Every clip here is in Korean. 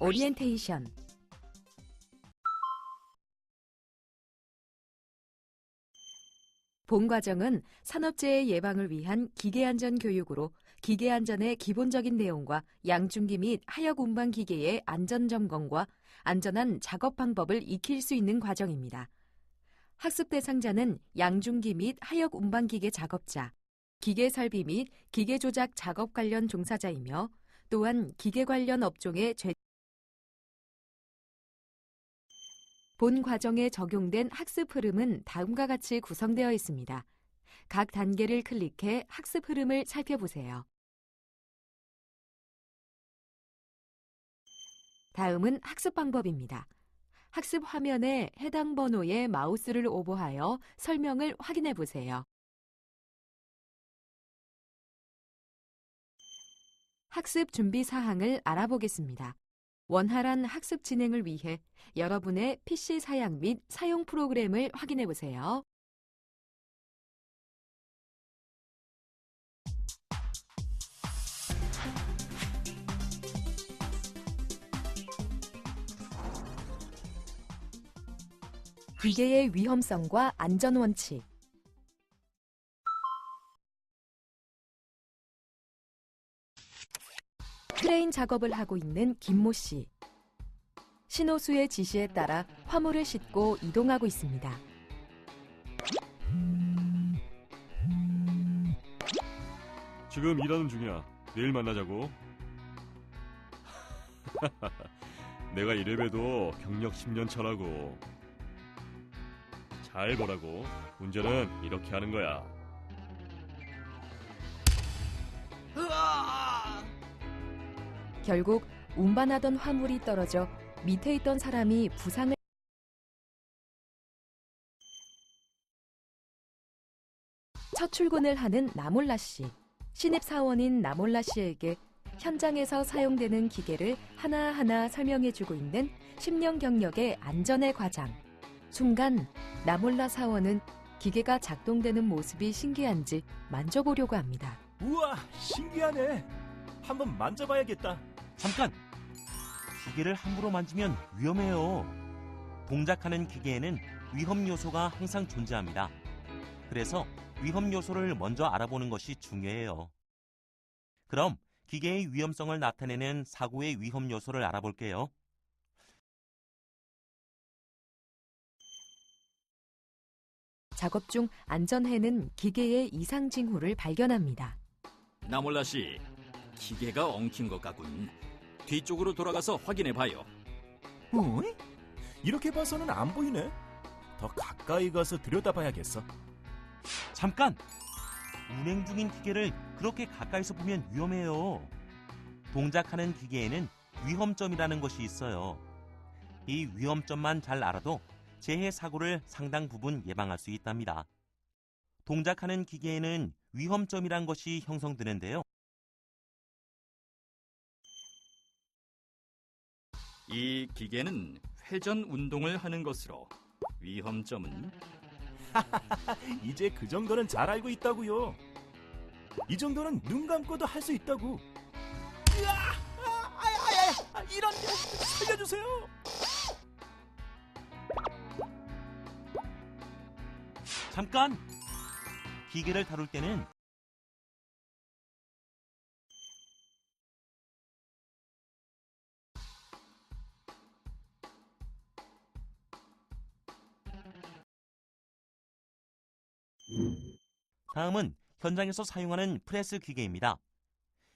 오리엔테이션 본 과정은 산업재해 예방을 위한 기계안전 교육으로 기계안전의 기본적인 내용과 양중기 및 하역 운반 기계의 안전 점검과 안전한 작업 방법을 익힐 수 있는 과정입니다. 학습 대상자는 양중기 및 하역 운반 기계 작업자, 기계 설비 및 기계 조작 작업 관련 종사자이며 또한 기계 관련 업종의 죄... 본 과정에 적용된 학습 흐름은 다음과 같이 구성되어 있습니다. 각 단계를 클릭해 학습 흐름을 살펴보세요. 다음은 학습 방법입니다. 학습 화면에 해당 번호에 마우스를 오버하여 설명을 확인해 보세요. 학습 준비 사항을 알아보겠습니다. 원활한 학습 진행을 위해 여러분의 PC 사양 및 사용 프로그램을 확인해 보세요. 기계의 위험성과 안전 원칙 크레인 작업을 하고 있는 김모 씨. 신호수의 지시에 따라 화물을 싣고 이동하고 있습니다. 지금 일하는 중이야. 내일 만나자고. 내가 이래봬도 경력 10년 차라고. 잘 보라고. 운전은 이렇게 하는 거야. 결국 운반하던 화물이 떨어져 밑에 있던 사람이 부상을 첫 출근을 하는 나몰라 씨. 신입 사원인 나몰라 씨에게 현장에서 사용되는 기계를 하나하나 설명해 주고 있는 10년 경력의 안전의 과장. 순간 나몰라 사원은 기계가 작동되는 모습이 신기한지 만져보려고 합니다. 우와, 신기하네. 한번 만져봐야겠다. 잠깐! 기계를 함부로 만지면 위험해요. 동작하는 기계에는 위험 요소가 항상 존재합니다. 그래서 위험 요소를 먼저 알아보는 것이 중요해요. 그럼 기계의 위험성을 나타내는 사고의 위험 요소를 알아볼게요. 작업 중 안전해는 기계의 이상 징후를 발견합니다. 나몰라 씨, 기계가 엉킨 것 같군. 뒤쪽으로 돌아가서 확인해 봐요. 어? 이렇게 봐서는 안 보이네. 더 가까이 가서 들여다봐야겠어. 잠깐! 운행 중인 기계를 그렇게 가까이서 보면 위험해요. 동작하는 기계에는 위험점이라는 것이 있어요. 이 위험점만 잘 알아도 재해 사고를 상당 부분 예방할 수 있답니다. 동작하는 기계에는 위험점이란 것이 형성되는데요. 이 기계는 회전 운동을 하는 것으로 위험점은 이제 그 정도는 잘 알고 있다고요. 이 정도는 눈 감고도 할 수 있다고. 으아! 아, 아야, 아야, 아, 이런 살려주세요. 잠깐! 기계를 다룰 때는 다음은 현장에서 사용하는 프레스 기계입니다.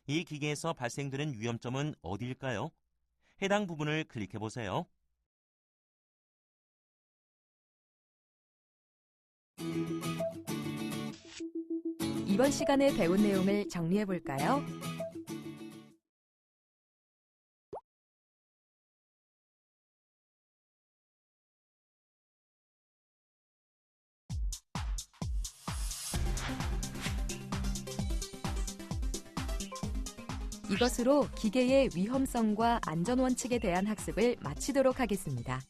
이 기계에서 발생되는 위험점은 어디일까요? 해당 부분을 클릭해 보세요. 이번 시간에 배운 내용을 정리해 볼까요? 이것으로 기계의 위험성과 안전 원칙에 대한 학습을 마치도록 하겠습니다.